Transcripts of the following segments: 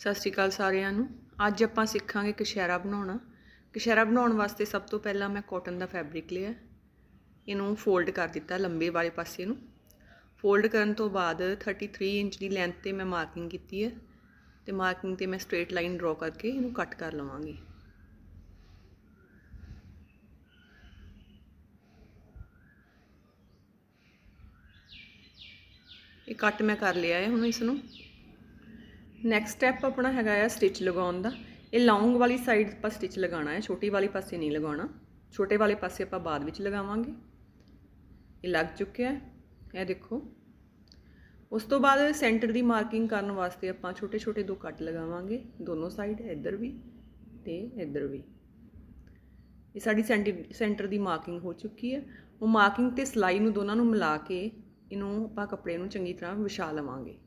ਸਤਿ ਸ਼੍ਰੀ ਅਕਾਲ ਸਾਰਿਆਂ ਨੂੰ। ਅੱਜ ਆਪਾਂ ਸਿੱਖਾਂਗੇ ਕਸ਼ਹਿਰਾ ਬਣਾਉਣਾ। ਕਸ਼ਹਿਰਾ ਬਣਾਉਣ ਵਾਸਤੇ ਸਭ ਤੋਂ ਪਹਿਲਾਂ ਮੈਂ ਕਾਟਨ ਦਾ ਫੈਬਰਿਕ ਲਿਆ। ਇਹਨੂੰ ਫੋਲਡ ਕਰ ਦਿੱਤਾ ਲੰਬੇ ਵਾਲੇ ਪਾਸੇ ਨੂੰ। ਫੋਲਡ ਕਰਨ ਤੋਂ ਬਾਅਦ 33 ਇੰਚ ਦੀ ਲੈਂਥ ਤੇ ਮੈਂ ਮਾਰਕਿੰਗ ਕੀਤੀ ਹੈ। ਤੇ ਮਾਰਕਿੰਗ ਤੇ ਮੈਂ ਸਟ੍ਰੇਟ ਲਾਈਨ ਡਰਾ ਕਰਕੇ ਇਹਨੂੰ ਕੱਟ ਕਰ ਲਵਾਂਗੀ। ਇਹ ਕੱਟ ਮੈਂ ਕਰ ਲਿਆ ਹੈ ਹੁਣ ਇਸ ਨੂੰ ਨੈਕਸਟ ਸਟੈਪ ਆਪਣਾ ਹੈਗਾ ਆ ਸਟਿਚ ਲਗਾਉਣ ਦਾ। ਇਹ ਲੌਂਗ ਵਾਲੀ ਸਾਈਡ ਆਪਾਂ ਸਟਿਚ ਲਗਾਉਣਾ ਹੈ, ਛੋਟੀ ਵਾਲੀ ਪਾਸੇ ਨਹੀਂ ਲਗਾਉਣਾ। ਛੋਟੇ ਵਾਲੇ ਪਾਸੇ ਆਪਾਂ ਬਾਅਦ ਵਿੱਚ ਲਗਾਵਾਂਗੇ। ਇਹ ਲੱਗ ਚੁੱਕਿਆ ਹੈ। ਇਹ ਦੇਖੋ। ਉਸ ਤੋਂ ਬਾਅਦ ਸੈਂਟਰ ਦੀ ਮਾਰਕਿੰਗ ਕਰਨ ਵਾਸਤੇ ਆਪਾਂ ਛੋਟੇ ਛੋਟੇ ਦੋ ਕੱਟ ਲਗਾਵਾਂਗੇ। ਦੋਨੋਂ ਸਾਈਡ ਇੱਧਰ ਵੀ ਤੇ ਇੱਧਰ ਵੀ। ਇਹ ਸਾਡੀ ਸੈਂਟਰ ਦੀ ਮਾਰਕਿੰਗ ਹੋ ਚੁੱਕੀ ਹੈ। ਉਹ ਮਾਰਕਿੰਗ ਤੇ ਸਲਾਈ ਨੂੰ ਦੋਨਾਂ ਨੂੰ ਮਿਲਾ ਕੇ ਇਹਨੂੰ ਆਪਾਂ ਕੱਪੜੇ ਨੂੰ ਚੰਗੀ ਤਰ੍ਹਾਂ ਵਿਛਾ ਲਵਾਂਗੇ।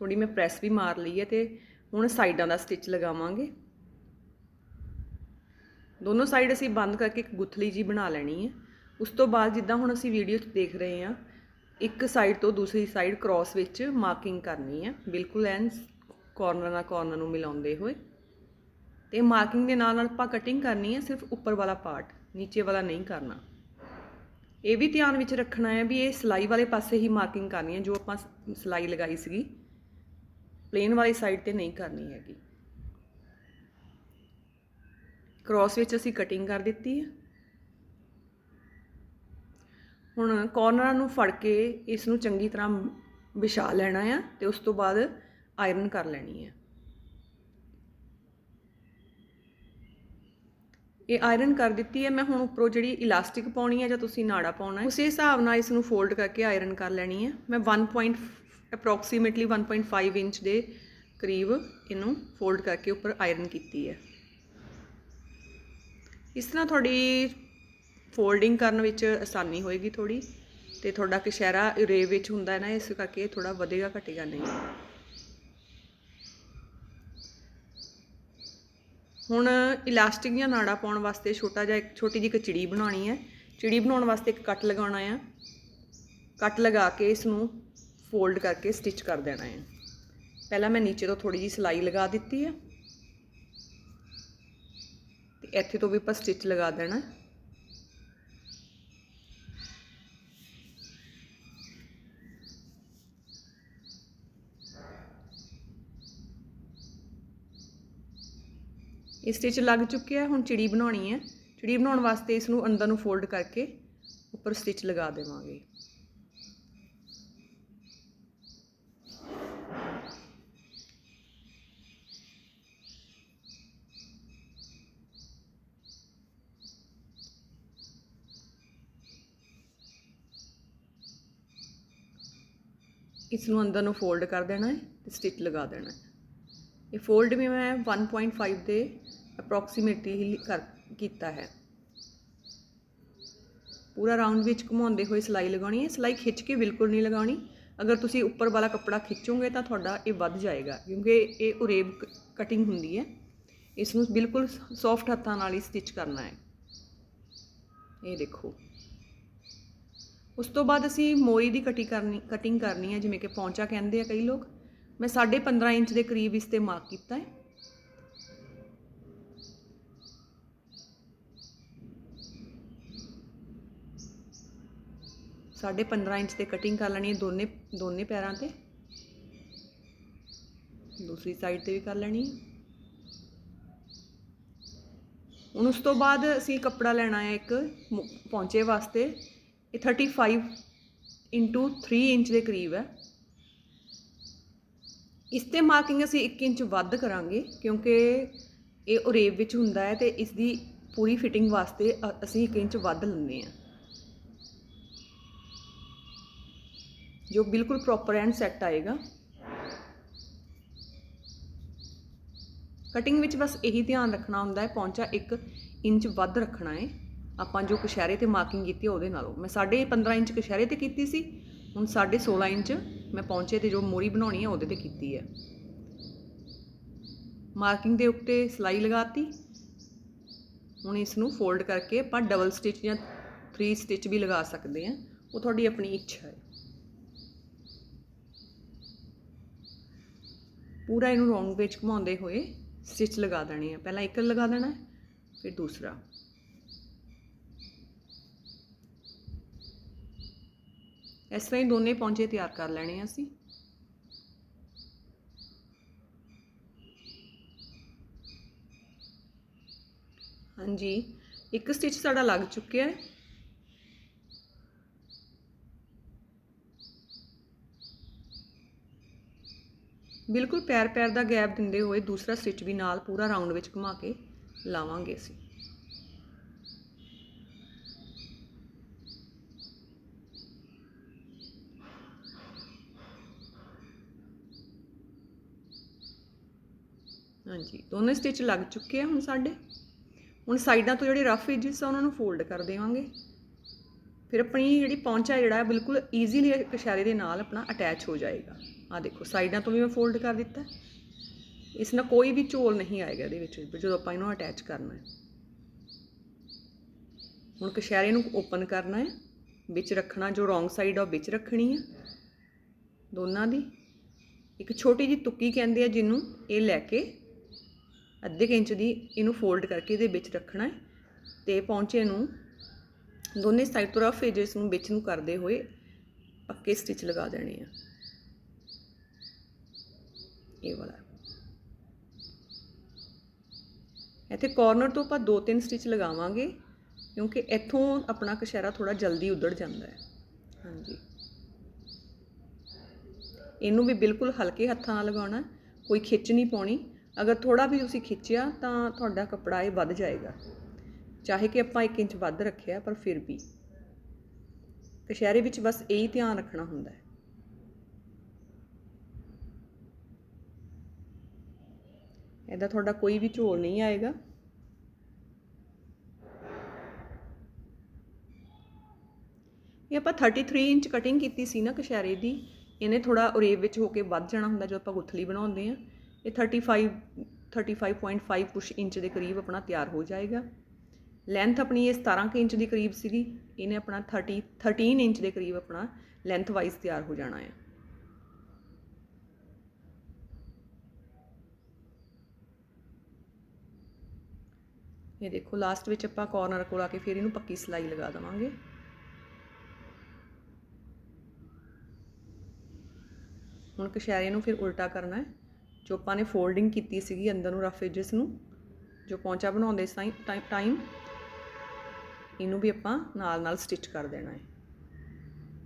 ਥੋੜੀ ਮੈਂ ਪ੍ਰੈਸ ਵੀ ਮਾਰ ਲਈ ਹੈ ਤੇ ਹੁਣ ਸਾਈਡਾਂ ਦਾ ਸਟਿਚ ਲਗਾਵਾਂਗੇ। ਦੋਨੋਂ ਸਾਈਡ ਅਸੀਂ ਬੰਦ ਕਰਕੇ ਇੱਕ ਗੁੱਥਲੀ ਜੀ ਬਣਾ ਲੈਣੀ ਹੈ। ਉਸ ਤੋਂ ਬਾਅਦ ਜਿੱਦਾਂ ਹੁਣ ਅਸੀਂ ਵੀਡੀਓ 'ਚ ਦੇਖ ਰਹੇ ਹਾਂ, ਇੱਕ ਸਾਈਡ ਤੋਂ ਦੂਸਰੀ ਸਾਈਡ ਕ੍ਰਾਸ ਵਿੱਚ ਮਾਰਕਿੰਗ ਕਰਨੀ ਹੈ। ਬਿਲਕੁਲ ਐਨ ਕਾਰਨਰ ਨਾਲ ਕਾਰਨਰ ਨੂੰ ਮਿਲਾਉਂਦੇ ਹੋਏ। ਤੇ ਮਾਰਕਿੰਗ ਦੇ ਨਾਲ ਨਾਲ ਆਪਾਂ ਕਟਿੰਗ ਕਰਨੀ ਹੈ ਸਿਰਫ ਉੱਪਰ ਵਾਲਾ ਪਾਰਟ, ਨੀਚੇ ਵਾਲਾ ਨਹੀਂ ਕਰਨਾ। ਇਹ ਵੀ ਧਿਆਨ ਵਿੱਚ ਰੱਖਣਾ ਹੈ ਵੀ ਇਹ ਸਲਾਈ ਵਾਲੇ ਪਾਸੇ ਹੀ ਮਾਰਕਿੰਗ ਕਰਨੀ ਹੈ, ਜੋ ਆਪਾਂ ਸਲਾਈ ਲਗਾਈ ਸੀਗੀ। ਪਲੇਨ ਵਾਲੀ ਸਾਈਡ ਤੇ ਨਹੀਂ ਕਰਨੀ ਹੈਗੀ। ਕ੍ਰਾਸ ਵਿੱਚ ਅਸੀਂ ਕਟਿੰਗ ਕਰ ਦਿੱਤੀ ਹੈ। ਹੁਣ ਕਾਰਨਰਾਂ ਨੂੰ ਫੜ ਕੇ ਇਸ ਨੂੰ ਚੰਗੀ ਤਰ੍ਹਾਂ ਵਿਛਾ ਲੈਣਾ ਆ ਤੇ ਉਸ ਤੋਂ ਬਾਅਦ ਆਇਰਨ ਕਰ ਲੈਣੀ ਹੈ। ਇਹ ਆਇਰਨ ਕਰ ਦਿੱਤੀ ਹੈ। ਮੈਂ ਹੁਣ ਉੱਪਰੋਂ ਜਿਹੜੀ ਇਲਾਸਟਿਕ ਪਾਉਣੀ ਹੈ ਜਾਂ ਤੁਸੀਂ ਨਾੜਾ ਪਾਉਣਾ ਹੈ, ਉਸੇ ਹਿਸਾਬ ਨਾਲ ਇਸ ਨੂੰ ਫੋਲਡ ਕਰਕੇ ਆਇਰਨ ਕਰ ਲੈਣੀ ਹੈ। ਮੈਂ 1. ਅਪਰੋਕਸੀਮੇਟਲੀ 1.5 ਇੰਚ ਦੇ ਕਰੀਬ ਇਹਨੂੰ ਫੋਲਡ ਕਰਕੇ ਉੱਪਰ ਆਇਰਨ ਕੀਤੀ ਹੈ। ਇਸ ਤਰ੍ਹਾਂ ਤੁਹਾਡੀ ਫੋਲਡਿੰਗ ਕਰਨ ਵਿੱਚ ਆਸਾਨੀ ਹੋਏਗੀ ਥੋੜੀ ਤੇ ਤੁਹਾਡਾ ਕਸ਼ਹਿਰਾ ਰੇ ਵਿੱਚ ਹੁੰਦਾ ਹੈ ਨਾ, ਇਸ ਕਰਕੇ ਥੋੜਾ ਵਧੇਗਾ, ਘਟੇਗਾ ਨਹੀਂ। ਹੁਣ ਇਲਾਸਟਿਕ ਦੀਆਂ ਨਾੜਾਂ ਪਾਉਣ ਵਾਸਤੇ ਛੋਟਾ ਜਿਹਾ ਇੱਕ, ਛੋਟੀ ਜਿਹੀ ਚਿੜੀ ਬਣਾਉਣੀ ਹੈ। ਚਿੜੀ ਬਣਾਉਣ ਵਾਸਤੇ ਇੱਕ ਕੱਟ ਲਗਾਉਣਾ ਆ। ਕੱਟ ਲਗਾ ਕੇ ਇਸ ਨੂੰ ਫੋਲਡ ਕਰਕੇ ਸਟਿਚ ਕਰ ਦੇਣਾ ਹੈ। ਪਹਿਲਾਂ ਮੈਂ ਨੀਚੇ ਤੋਂ ਥੋੜੀ ਜਿਹੀ ਸਲਾਈ ਲਗਾ ਦਿੱਤੀ ਹੈ। ਤੇ ਇੱਥੇ ਤੋਂ ਵੀ ਆਪਾਂ ਸਟਿਚ ਲਗਾ ਦੇਣਾ ਇਹ ਸਟਿਚ ਲੱਗ ਚੁੱਕਿਆ ਹੁਣ ਚਿੜੀ ਬਣਾਉਣੀ ਹੈ। ਚਿੜੀ ਬਣਾਉਣ ਵਾਸਤੇ ਇਸ ਨੂੰ ਅੰਦਰ ਨੂੰ ਫੋਲਡ ਕਰਕੇ ਉੱਪਰ ਸਟਿਚ ਲਗਾ ਦੇਵਾਂਗੇ। ਇਸ ਨੂੰ ਅੰਦਰ ਨੂੰ ਫੋਲਡ ਕਰ ਦੇਣਾ ਹੈ ਤੇ ਸਟਿਚ ਲਗਾ ਦੇਣਾ ਹੈ। ਇਹ ਫੋਲਡ ਵੀ ਮੈਂ 1.5 ਦੇ ਅਪਰੋਕਸੀਮੇਟਲੀ ਹੀ ਕਰ, ਕੀਤਾ ਹੈ। ਪੂਰਾ ਰਾਉਂਡ ਵਿੱਚ ਘੁਮਾਉਂਦੇ ਹੋਏ ਸਿਲਾਈ ਲਗਾਉਣੀ ਹੈ। ਸਿਲਾਈ ਖਿੱਚ ਕੇ ਬਿਲਕੁਲ ਨਹੀਂ ਲਗਾਉਣੀ। ਅਗਰ ਤੁਸੀਂ ਉੱਪਰ ਵਾਲਾ ਕੱਪੜਾ ਖਿੱਚੋਗੇ ਤਾਂ ਤੁਹਾਡਾ ਇਹ ਵੱਧ ਜਾਏਗਾ, ਕਿਉਂਕਿ ਇਹ ਉਰੇਬ ਕਟਿੰਗ ਹੁੰਦੀ ਹੈ। ਇਸ ਨੂੰ ਬਿਲਕੁਲ ਸੌਫਟ ਹੱਥਾਂ ਨਾਲ ਹੀ ਸਟਿਚ ਕਰਨਾ ਹੈ। ਇਹ ਦੇਖੋ। ਉਸ ਤੋਂ ਬਾਅਦ ਅਸੀਂ ਮੋਰੀ ਦੀ ਕਟੀ ਕਰਨੀ ਕਟਿੰਗ ਕਰਨੀ ਹੈ, ਜਿਵੇਂ ਕਿ ਪੌਂਚਾ ਕਹਿੰਦੇ ਆ ਕਈ ਲੋਕ। ਮੈਂ 15.5 ਇੰਚ ਦੇ ਕਰੀਬ ਇਸ ਤੇ ਮਾਰਕ ਕੀਤਾ ਹੈ। ਸਾਢੇ 15 ਇੰਚ ਤੇ ਕਟਿੰਗ ਕਰ ਲੈਣੀ ਹੈ ਦੋਨੇ ਦੋਨੇ ਪੈਰਾਂ ਤੇ। ਦੂਸਰੀ ਸਾਈਡ ਤੇ ਵੀ ਕਰ ਲੈਣੀ ਹੈ। ਹੁਣ ਉਸ ਤੋਂ ਬਾਅਦ ਅਸੀਂ ਕੱਪੜਾ ਲੈਣਾ ਹੈ ਇੱਕ ਪੌਂਚੇ ਵਾਸਤੇ। ਇਹ 35 ਇੰਟੂ 3 ਇੰਚ ਦੇ ਕਰੀਬ ਹੈ। ਇਸ ਤੇ ਮਾਰਕਿੰਗ ਅਸੀਂ 1 ਇੰਚ ਵੱਧ ਕਰਾਂਗੇ ਕਿਉਂਕਿ ਇਹ ਓਰੇਬ ਵਿੱਚ ਹੁੰਦਾ ਹੈ ਤੇ ਇਸ ਦੀ ਪੂਰੀ ਫਿਟਿੰਗ ਵਾਸਤੇ ਅਸੀਂ 1 ਇੰਚ ਵੱਧ ਲੈਂਦੇ ਹਾਂ। ਜੋ ਬਿਲਕੁਲ ਪ੍ਰੋਪਰ ਐਂਡ ਸੈੱਟ ਆਏਗਾ। ਕਟਿੰਗ ਵਿੱਚ ਬਸ ਇਹੀ ਧਿਆਨ ਰੱਖਣਾ ਹੁੰਦਾ ਹੈ, ਪੌਂਚਾ 1 ਇੰਚ ਵੱਧ ਰੱਖਣਾ ਹੈ। ਆਪਾਂ ਜੋ ਕਸ਼ਹਿਰੇ ਤੇ ਮਾਰਕਿੰਗ ਕੀਤੀ ਉਹਦੇ ਨਾਲੋਂ। ਮੈਂ 15.5 ਇੰਚ ਕਸ਼ਹਿਰੇ ਤੇ ਕੀਤੀ ਸੀ, ਹੁਣ 16.5 ਇੰਚ ਮੈਂ ਪਹੁੰਚੇ ਤੇ ਜੋ ਮੋਰੀ ਬਣਾਉਣੀ ਹੈ ਉਹਦੇ ਤੇ ਕੀਤੀ ਹੈ ਮਾਰਕਿੰਗ ਦੇ ਉੱਤੇ ਸਲਾਈ ਲਗਾਤੀ। ਹੁਣ ਇਸ ਨੂੰ ਫੋਲਡ ਕਰਕੇ ਆਪਾਂ ਡਬਲ ਸਟਿਚ ਜਾਂ 3 ਸਟਿਚ ਵੀ ਲਗਾ ਸਕਦੇ ਆ। ਉਹ ਤੁਹਾਡੀ ਆਪਣੀ ਇੱਛਾ ਹੈ। ਪੂਰਾ ਇਹਨੂੰ ਰੌਂਗ ਵਿੱਚ ਘੁਮਾਉਂਦੇ ਹੋਏ ਸਟਿਚ ਲਗਾ ਦੇਣੀ ਹੈ ਪਹਿਲਾਂ ਇੱਕ ਲਗਾ ਦੇਣਾ, ਫਿਰ ਦੂਸਰਾ। ਇਸ ਤਰ੍ਹਾਂ ਹੀ ਦੋਨੇ ਪੌਂਚੇ ਤਿਆਰ ਕਰ ਲੈਣੇ ਅਸੀਂ। ਹਾਂਜੀ, ਇੱਕ ਸਟਿਚ ਸਾਡਾ ਲੱਗ ਚੁੱਕਿਆ ਹੈ। ਬਿਲਕੁਲ ਪੈਰ ਪੈਰ ਦਾ ਗੈਪ ਦਿੰਦੇ ਹੋਏ ਦੂਸਰਾ ਸਟਿਚ ਵੀ ਨਾਲ ਪੂਰਾ ਰਾਉਂਡ ਵਿੱਚ ਘੁਮਾ ਕੇ ਲਾਵਾਂਗੇ ਅਸੀਂ। ਹਾਂਜੀ, ਦੋਨੇ ਸਟਿਚ ਲੱਗ ਚੁੱਕੇ ਆ ਹੁਣ ਸਾਡੇ। ਹੁਣ ਸਾਈਡਾਂ ਤੋਂ ਜਿਹੜੇ ਰਫ ਐਜਸ ਆ, ਉਹਨਾਂ ਨੂੰ ਫੋਲਡ ਕਰ ਦੇਵਾਂਗੇ। ਫਿਰ ਆਪਣੀ ਜਿਹੜੀ ਪੌਂਚਾ ਜਿਹੜਾ ਹੈ ਬਿਲਕੁਲ ਈਜ਼ੀਲੀ ਇਸ਼ਾਰੇ ਦੇ ਨਾਲ ਆਪਣਾ ਅਟੈਚ ਹੋ ਜਾਏਗਾ। ਆ ਦੇਖੋ, ਸਾਈਡਾਂ ਤੋਂ ਵੀ ਮੈਂ ਫੋਲਡ ਕਰ ਦਿੱਤਾ। ਇਸ ਨਾਲ ਕੋਈ ਵੀ ਝੋਲ ਨਹੀਂ ਆਏਗਾ ਇਹਦੇ ਵਿੱਚ ਜਦੋਂ ਆਪਾਂ ਇਹਨੂੰ ਅਟੈਚ ਕਰਨਾ ਹੈ। ਹੁਣ ਕਸ਼ਹਿਰੇ ਨੂੰ ਓਪਨ ਕਰਨਾ ਹੈ। ਵਿੱਚ ਰੱਖਣਾ, ਜੋ ਰੋਂਗ ਸਾਈਡ ਆ, ਉਹ ਵਿੱਚ ਰੱਖਣੀ ਹੈ ਦੋਨਾਂ ਦੀ। ਇੱਕ ਛੋਟੀ ਜੀ ਤੁੱਕੀ ਕਹਿੰਦੇ ਆ ਜਿਹਨੂੰ ਇਹ ਲੈ ਕੇ ਅੱਧੇ ਕੁ ਇੰਚ ਦੀ ਇਹਨੂੰ ਫੋਲਡ ਕਰਕੇ ਇਹਦੇ ਵਿੱਚ ਰੱਖਣਾ ਹੈ ਤੇ ਪੌਂਚੇ ਨੂੰ ਦੋਨੇ ਸਾਈਡ ਤੋਂ ਰਫ ਐਜਸ ਨੂੰ ਵਿੱਚ ਨੂੰ ਕਰਦੇ ਹੋਏ ਪੱਕੇ ਸਟਿਚ ਲਗਾ ਦੇਣੇ ਆ। ਇਹ ਵਾਲਾ। ਇੱਥੇ ਕਾਰਨਰ ਤੋਂ ਆਪਾਂ ਦੋ ਤਿੰਨ ਸਟਿਚ ਲਗਾਵਾਂਗੇ ਕਿਉਂਕਿ ਇੱਥੋਂ ਆਪਣਾ ਕਸ਼ਹਿਰਾ ਥੋੜਾ ਜਲਦੀ ਉਧੜ ਜਾਂਦਾ ਹੈ। ਹਾਂਜੀ। ਇਹਨੂੰ ਵੀ ਬਿਲਕੁਲ ਹਲਕੇ ਹੱਥਾਂ ਨਾਲ ਲਗਾਉਣਾ, ਕੋਈ ਖਿੱਚ ਨਹੀਂ ਪਾਉਣੀ। ਅਗਰ ਥੋੜਾ ਵੀ ਤੁਸੀਂ ਖਿੱਚਿਆ ਤਾਂ ਤੁਹਾਡਾ ਕੱਪੜਾ ਇਹ ਵੱਧ ਜਾਏਗਾ। ਚਾਹੇ ਕਿ ਆਪਾਂ 1 ਇੰਚ ਵੱਧ ਰੱਖਿਆ, ਪਰ ਫਿਰ ਵੀ। ਕਸ਼ਹਿਰੇ ਵਿੱਚ ਬਸ ਇਹੀ ਧਿਆਨ ਰੱਖਣਾ ਹੁੰਦਾ ਹੈ। ਇਹਦਾ ਤੁਹਾਡਾ ਕੋਈ ਵੀ ਝੋਲ ਨਹੀਂ ਆਏਗਾ। ਇਹ ਆਪਾਂ 33 ਇੰਚ ਕਟਿੰਗ ਕੀਤੀ ਸੀ ਨਾ ਕਸ਼ਹਿਰੇ ਦੀ, ਇਹਨੇ ਥੋੜਾ ਉਰੇਬ ਵਿੱਚ ਹੋ ਕੇ ਵੱਧ ਜਾਣਾ ਹੁੰਦਾ ਜਦੋਂ ਆਪਾਂ ਗੁੱਥਲੀ ਬਣਾਉਂਦੇ ਆ ਇਹ 35 35.5 ਕੁਛ ਇੰਚ ਦੇ ਕਰੀਬ ਆਪਣਾ ਤਿਆਰ ਹੋ ਜਾਏਗਾ। ਲੈਂਥ ਆਪਣੀ ਇਹ 17 ਕੁ ਇੰਚ ਦੇ ਕਰੀਬ ਸੀਗੀ। ਇਹਨੇ ਆਪਣਾ 30 13 ਇੰਚ ਦੇ ਕਰੀਬ ਆਪਣਾ ਲੈਂਥ ਵਾਈਜ਼ ਤਿਆਰ ਹੋ ਜਾਣਾ ਹੈ। ਇਹ ਦੇਖੋ ਲਾਸਟ ਵਿੱਚ ਆਪਾਂ ਕਾਰਨਰ ਕੋਲ ਆ ਕੇ ਫਿਰ ਇਹਨੂੰ ਪੱਕੀ ਸਿਲਾਈ ਲਗਾ ਦੇਵਾਂਗੇ। ਹੁਣ ਕਸ਼ਹਿਰੇ ਨੂੰ ਫਿਰ ਉਲਟਾ ਕਰਨਾ ਹੈ। ਜੋ ਆਪਾਂ ਨੇ ਫੋਲਡਿੰਗ ਕੀਤੀ ਸੀਗੀ ਅੰਦਰ ਨੂੰ ਰਫ ਐਜਸ ਨੂੰ, ਜੋ ਪੌਂਚਾ ਬਣਾਉਂਦੇ ਸਾਈ ਟਾਈਮ, ਇਹਨੂੰ ਵੀ ਆਪਾਂ ਨਾਲ ਨਾਲ ਸਟਿਚ ਕਰ ਦੇਣਾ ਹੈ।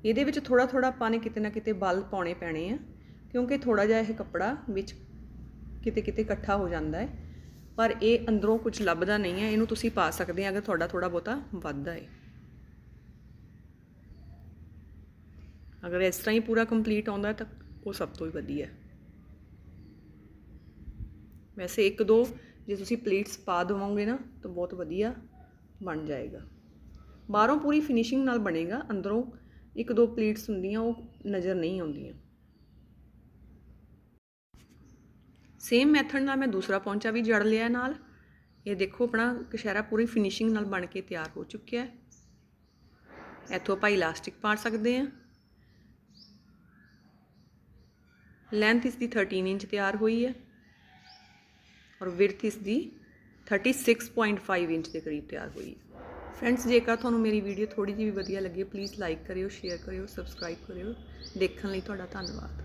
ਇਹਦੇ ਵਿੱਚ ਥੋੜਾ ਥੋੜਾ ਆਪਾਂ ਨੇ ਕਿਤੇ ਨਾ ਕਿਤੇ ਬਲ ਪਾਉਣੇ ਪੈਣੇ ਆ, ਕਿਉਂਕਿ ਥੋੜਾ ਜਿਹਾ ਇਹ ਕੱਪੜਾ ਵਿੱਚ ਕਿਤੇ ਕਿਤੇ ਇਕੱਠਾ ਹੋ ਜਾਂਦਾ ਹੈ, ਪਰ ਇਹ ਅੰਦਰੋਂ ਕੁਝ ਲੱਭਦਾ ਨਹੀਂ ਹੈ, ਇਹਨੂੰ ਤੁਸੀਂ ਪਾ ਸਕਦੇ ਆ ਅਗਰ ਤੁਹਾਡਾ ਥੋੜਾ ਬਹੁਤਾ ਵੱਧਦਾ ਹੈ। ਅਗਰ ਇਸ ਤਰ੍ਹਾਂ ਹੀ ਪੂਰਾ ਕੰਪਲੀਟ ਆਉਂਦਾ ਤਾਂ ਉਹ ਸਭ ਤੋਂ ਹੀ ਵਧੀਆ ਵੈਸੇ ਇੱਕ ਦੋ ਜੇ ਤੁਸੀਂ ਪਲੇਟਸ ਪਾ ਦਵੋਗੇ ਨਾ, ਤਾਂ ਬਹੁਤ ਵਧੀਆ ਬਣ ਜਾਏਗਾ। ਬਾਹਰੋਂ ਪੂਰੀ ਫਿਨਿਸ਼ਿੰਗ ਨਾਲ ਬਣੇਗਾ, ਅੰਦਰੋਂ ਇੱਕ ਦੋ ਪਲੇਟਸ ਹੁੰਦੀਆਂ, ਉਹ ਨਜ਼ਰ ਨਹੀਂ ਆਉਂਦੀਆਂ। ਸੇਮ ਮੈਥਡ ਨਾਲ ਮੈਂ ਦੂਸਰਾ ਪੌਂਚਾ ਵੀ ਜੜ ਲਿਆ ਨਾਲ। ਇਹ ਦੇਖੋ ਆਪਣਾ ਕਸ਼ਹਿਰਾ ਪੂਰੀ ਫਿਨਿਸ਼ਿੰਗ ਨਾਲ ਬਣ ਕੇ ਤਿਆਰ ਹੋ ਚੁੱਕਿਆ ਹੈ। ਇੱਥੋਂ ਆਪਾਂ ਇਲਾਸਟਿਕ ਪਾ ਸਕਦੇ ਹਾਂ। ਲੈਂਥ ਇਸ ਦੀ 13 ਇੰਚ ਤਿਆਰ ਹੋਈ ਹੈ। ਔਰ ਵਿਰਥ ਇਸ ਦੀ 36.5 ਇੰਚ ਦੇ ਕਰੀਬ ਤਿਆਰ ਹੋਈ। ਹੈ ਫਰੈਂਡਸ ਜੇਕਰ ਤੁਹਾਨੂੰ ਮੇਰੀ ਵੀਡੀਓ ਥੋੜੀ ਜਿਹੀ ਵੀ ਵਧੀਆ ਲੱਗੇ ਪਲੀਜ਼ ਲਾਈਕ ਕਰਿਓ ਸ਼ੇਅਰ ਕਰਿਓ ਸਬਸਕ੍ਰਾਈਬ ਕਰਿਓ। ਦੇਖਣ ਲਈ ਤੁਹਾਡਾ ਧੰਨਵਾਦ।